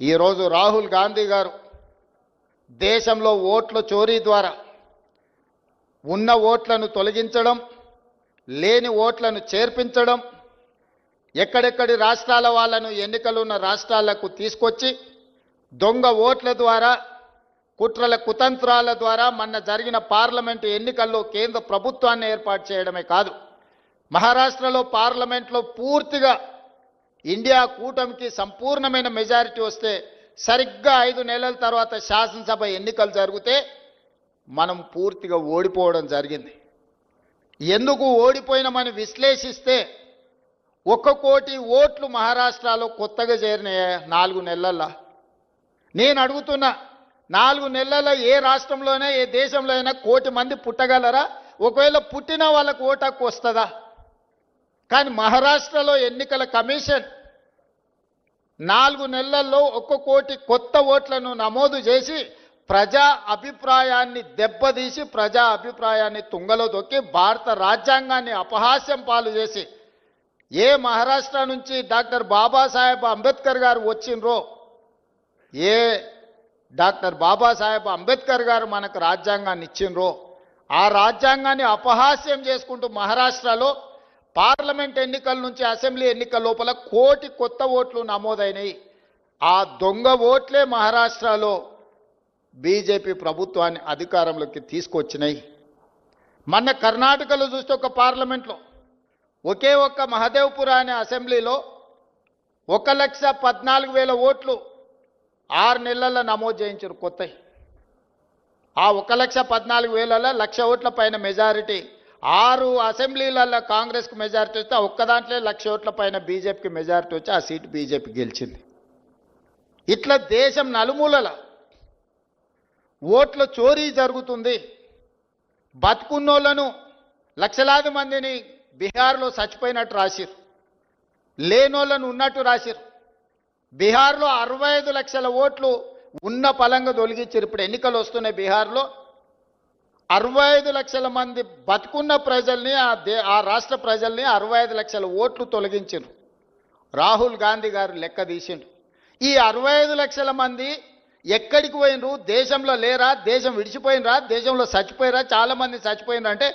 ఈరోజు రాహుల్ గాంధీ గారు దేశంలో ఓట్ల చోరీ ద్వారా ఉన్న ఓట్లను తొలగించడం లేని ఓట్లను చేర్పించడం ఎక్కడెక్కడి రాష్ట్రాల వాళ్ళను ఎన్నికలున్న రాష్ట్రాలకు తీసుకొచ్చి దొంగ ఓట్ల ద్వారా కుట్రల కుతంత్రాల ద్వారా మొన్న జరిగిన పార్లమెంటు ఎన్నికల్లో కేంద్ర ప్రభుత్వాన్ని ఏర్పాటు చేయడమే కాదు మహారాష్ట్రలో పార్లమెంట్లో పూర్తిగా ఇండియా కూటమికి సంపూర్ణమైన మెజారిటీ వస్తే సరిగ్గా ఐదు నెలల తర్వాత శాసనసభ ఎన్నికలు జరిగితే మనం పూర్తిగా ఓడిపోవడం జరిగింది. ఎందుకు ఓడిపోయినామని విశ్లేషిస్తే ఒక కోటి ఓట్లు మహారాష్ట్రలో కొత్తగా చేరిన నాలుగు నెలల్లో నేను అడుగుతున్నా నాలుగు నెలల ఏ రాష్ట్రంలోనే ఏ దేశంలో అయినా కోటి మంది పుట్టగలరా? ఒకవేళ పుట్టిన వాళ్ళకు ఓటు హక్కు వస్తుందా? కానీ మహారాష్ట్రలో ఎన్నికల కమిషన్ నాలుగు నెలల్లో ఒక్క కోటి కొత్త ఓట్లను నమోదు చేసి ప్రజా అభిప్రాయాన్ని దెబ్బతీసి ప్రజా అభిప్రాయాన్ని తుంగలో దొక్కి భారత రాజ్యాంగాన్ని అపహాస్యం పాలు చేసి ఏ మహారాష్ట్ర నుంచి డాక్టర్ బాబాసాహెబ్ అంబేద్కర్ గారు వచ్చిండ్రో ఏ డాక్టర్ బాబాసాహెబ్ అంబేద్కర్ గారు మనకు రాజ్యాంగాన్ని ఇచ్చిండ్రో ఆ రాజ్యాంగాన్ని అపహాస్యం చేసుకుంటూ మహారాష్ట్రలో పార్లమెంట్ ఎన్నికల నుంచి అసెంబ్లీ ఎన్నికల లోపల కోటి కొత్త ఓట్లు నమోదైనాయి. ఆ దొంగ ఓట్లే మహారాష్ట్రలో బీజేపీ ప్రభుత్వాన్ని అధికారంలోకి తీసుకొచ్చినాయి. మొన్న కర్ణాటకలో చూస్తే ఒక పార్లమెంట్లో ఒకే ఒక్క మహదేవ్పుర అనే అసెంబ్లీలో ఒక లక్ష పద్నాలుగు వేల ఓట్లు ఆరు నెలల్లో నమోదు చేయించారు కొత్తవి ఆ ఒక లక్ష పద్నాలుగు వేలలో లక్ష ఓట్ల పైన మెజారిటీ ఆరు అసెంబ్లీలలో కాంగ్రెస్కి మెజారిటీ వస్తే ఒక్కదాంట్లో ఒక్క దాంట్లో లక్ష ఓట్ల పైన బీజేపీకి మెజారిటీ వచ్చి ఆ సీటు బీజేపీ గెలిచింది. ఇట్లా దేశం నలుమూలల ఓట్ల చోరీ జరుగుతుంది. బతుకున్నోళ్ళను లక్షలాది మందిని బీహార్లో చచ్చిపోయినట్టు రాసిరు లేనోళ్ళను ఉన్నట్టు రాసిరు బీహార్లో అరవై ఐదు లక్షల ఓట్లు ఉన్న పలంగా తొలగించారు ఇప్పుడు ఎన్నికలు వస్తున్నాయి బీహార్లో. అరవై ఐదు లక్షల మంది బతుకున్న ప్రజల్ని ఆ దే ఆ రాష్ట్ర ప్రజల్ని అరవై ఐదు లక్షల ఓట్లు తొలగించారు రాహుల్ గాంధీ గారు లెక్క తీసిండు ఈ అరవై ఐదు లక్షల మంది ఎక్కడికి పోయినరు దేశంలో లేరా? దేశం విడిచిపోయినరా దేశంలో చచ్చిపోయినరా చాలా మంది చచ్చిపోయినరు అంటే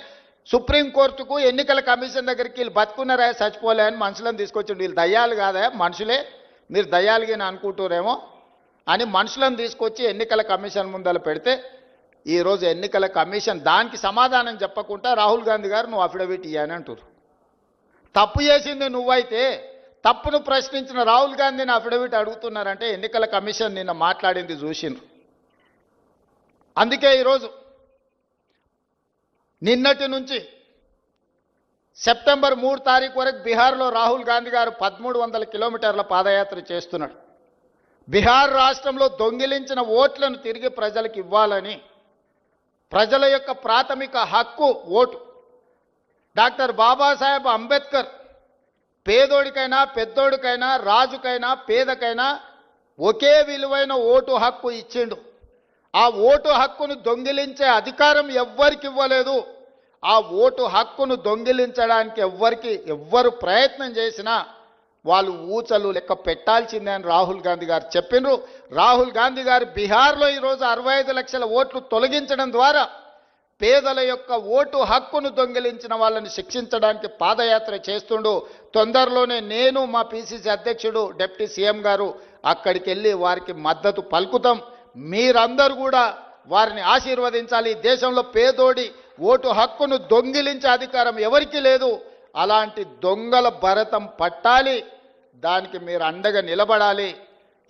సుప్రీంకోర్టుకు ఎన్నికల కమిషన్ దగ్గరికి వీళ్ళు బతుకున్నారా చచ్చిపోలే అని మనుషులను తీసుకొచ్చిండు వీళ్ళు దయ్యాలు కాదా? మనుషులే. మీరు దయ్యాలుగా అనుకుంటారేమో అని మనుషులను తీసుకొచ్చి ఎన్నికల కమిషన్ ముందర పెడితే ఈరోజు ఎన్నికల కమిషన్ దానికి సమాధానం చెప్పకుండా రాహుల్ గాంధీ గారు నువ్వు అఫిడవిట్ ఇయ్యని అంటారు తప్పు చేసింది నువ్వైతే తప్పును ప్రశ్నించిన రాహుల్ గాంధీని అఫిడవిట్ అడుగుతున్నారంటే ఎన్నికల కమిషన్ నిన్న మాట్లాడింది చూసిండ్రు. అందుకే ఈరోజు నిన్నటి నుంచి సెప్టెంబర్ మూడు తారీఖు వరకు బీహార్లో రాహుల్ గాంధీ గారు పదమూడు వందల కిలోమీటర్ల పాదయాత్ర చేస్తున్నాడు బీహార్ రాష్ట్రంలో దొంగిలించిన ఓట్లను తిరిగి ప్రజలకు ఇవ్వాలని ప్రజల యొక్క ప్రాథమిక హక్కు ఓటు. డాక్టర్ బాబాసాహెబ్ అంబేద్కర్ పేదోడికైనా పెద్దోడికైనా రాజుకైనా పేదకైనా ఒకే విలువైన ఓటు హక్కు ఇచ్చిండు. ఆ ఓటు హక్కును దొంగిలించే అధికారం ఎవ్వరికి ఇవ్వలేదు. ఆ ఓటు హక్కును దొంగిలించడానికి ఎవ్వరికి ఎవ్వరు ప్రయత్నం చేసినా వాళ్ళు ఊచలు లెక్క పెట్టాల్సిందే అని రాహుల్ గాంధీ గారు చెప్పిండ్రు రాహుల్ గాంధీ గారు బీహార్లో ఈరోజు అరవై ఐదు లక్షల ఓట్లు తొలగించడం ద్వారా పేదల యొక్క ఓటు హక్కును దొంగిలించిన వాళ్ళని శిక్షించడానికి పాదయాత్ర చేస్తుండు. తొందరలోనే నేను మా పిసిసి అధ్యక్షుడు డిప్యూటీ సీఎం గారు అక్కడికి వెళ్ళి వారికి మద్దతు పలుకుతాం. మీరందరూ కూడా వారిని ఆశీర్వదించాలి. దేశంలో పేదోడి ఓటు హక్కును దొంగిలించే అధికారం ఎవరికీ లేదు. అలాంటి దొంగల భరతం పట్టాలి దానికి మీరు అండగా నిలబడాలి.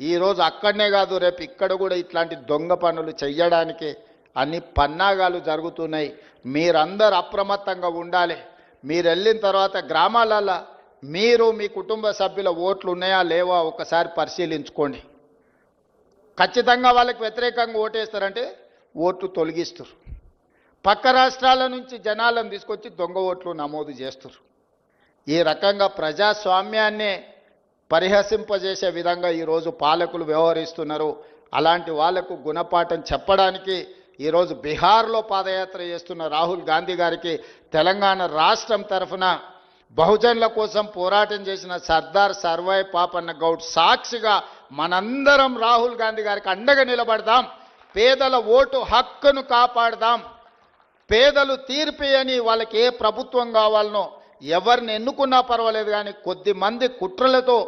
ఈరోజు అక్కడనే కాదు రేపు ఇక్కడ కూడా ఇట్లాంటి దొంగ పనులు చెయ్యడానికి అన్ని పన్నాగాలు జరుగుతున్నాయి. మీరందరూ అప్రమత్తంగా ఉండాలి. మీరు వెళ్ళిన తర్వాత గ్రామాలలో మీరు మీ కుటుంబ సభ్యుల ఓట్లు ఉన్నాయా లేవా ఒకసారి పరిశీలించుకోండి. ఖచ్చితంగా వాళ్ళకి వ్యతిరేకంగా ఓటేస్తారంటే ఓట్లు తొలగిస్తారు. పక్క రాష్ట్రాల నుంచి జనాలను తీసుకొచ్చి దొంగ ఓట్లు నమోదు చేస్తారు. ఈ రకంగా ప్రజాస్వామ్యాన్నే పరిహసింపజేసే విధంగా ఈరోజు పాలకులు వ్యవహరిస్తున్నారు. అలాంటి వాళ్ళకు గుణపాఠం చెప్పడానికి ఈరోజు బీహార్లో పాదయాత్ర చేస్తున్న రాహుల్ గాంధీ గారికి తెలంగాణ రాష్ట్రం తరఫున బహుజనుల కోసం పోరాటం చేసిన సర్దార్ సర్వాయ్ పాపన్న గౌడ్ సాక్షిగా మనందరం రాహుల్ గాంధీ గారికి అండగా నిలబడదాం. పేదల ఓటు హక్కును కాపాడదాం. పేదలు తీర్పియని వాళ్ళకి ఏ ప్రభుత్వం కావాలనో ఎవరిని ఎన్నుకున్నా పర్వాలేదు కానీ కొద్ది మంది కుట్రలతో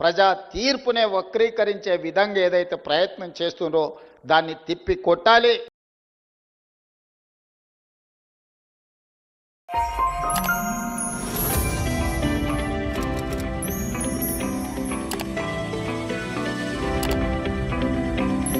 ప్రజా తీర్పునే వక్రీకరించే విధంగా ఏదైతే ప్రయత్నం చేస్తుందో దాన్ని తిప్పి కొట్టాలి.